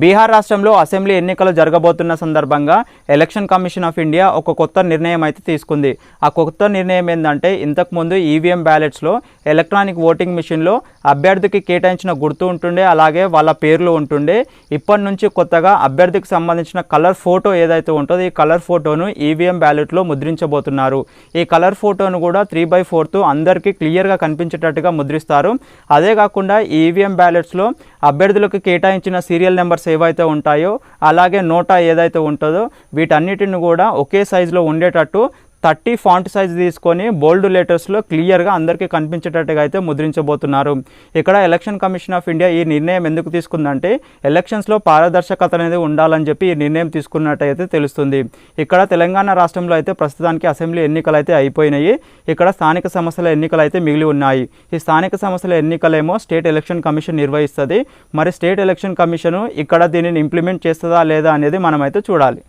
బీహార్ రాష్ట్రంలో అసెంబ్లీ ఎన్నికలు జరగబోతున్న సందర్భంగా ఎలక్షన్ కమిషన్ ఆఫ్ ఇండియా ఒక కొత్త నిర్ణయం అయితే తీసుకుంది. ఆ కొత్త నిర్ణయం ఏంటంటే ఇంతకుముందు ఈవీఎం బ్యాలెట్స్లో ఎలక్ట్రానిక్ ఓటింగ్ మిషన్లో అభ్యర్థికి కేటాయించిన గుర్తు ఉంటుండే అలాగే వాళ్ళ పేర్లు ఉంటుండే. ఇప్పటి నుంచి కొత్తగా అభ్యర్థికి సంబంధించిన కలర్ ఫోటో ఏదైతే ఉంటుందో ఈ కలర్ ఫోటోను ఈవీఎం బ్యాలెట్లో ముద్రించబోతున్నారు. ఈ కలర్ ఫోటోను కూడా త్రీ బై ఫోర్త్ అందరికీ క్లియర్గా కనిపించేటట్టుగా ముద్రిస్తారు. అదే కాకుండా ఈవీఎం బ్యాలెట్స్లో అభ్యర్థులకు కేటాయించిన సీరియల్ కలర్స్ ఏవైతే ఉంటాయో అలాగే నోటా ఏదైతే ఉంటుందో వీటన్నిటిని కూడా ఒకే సైజులో ఉండేటట్టు థర్టీ ఫాంట్ సైజ్ తీసుకొని బోల్డ్ లెటర్స్లో క్లియర్గా అందరికీ కనిపించేటట్టుగా అయితే ముద్రించబోతున్నారు. ఇక్కడ ఎలక్షన్ కమిషన్ ఆఫ్ ఇండియా ఈ నిర్ణయం ఎందుకు తీసుకుందంటే ఎలక్షన్స్లో పారదర్శకత అనేది ఉండాలని చెప్పి ఈ నిర్ణయం తీసుకున్నట్టయితే తెలుస్తుంది. ఇక్కడ తెలంగాణ రాష్ట్రంలో అయితే ప్రస్తుతానికి అసెంబ్లీ ఎన్నికలు అయితే అయిపోయినాయి. ఇక్కడ స్థానిక సంస్థల ఎన్నికలు అయితే మిగిలి ఉన్నాయి. ఈ స్థానిక సంస్థల ఎన్నికలేమో స్టేట్ ఎలక్షన్ కమిషన్ నిర్వహిస్తుంది. మరి స్టేట్ ఎలక్షన్ కమిషన్ ఇక్కడ దీనిని ఇంప్లిమెంట్ చేస్తుందా లేదా అనేది మనమైతే చూడాలి.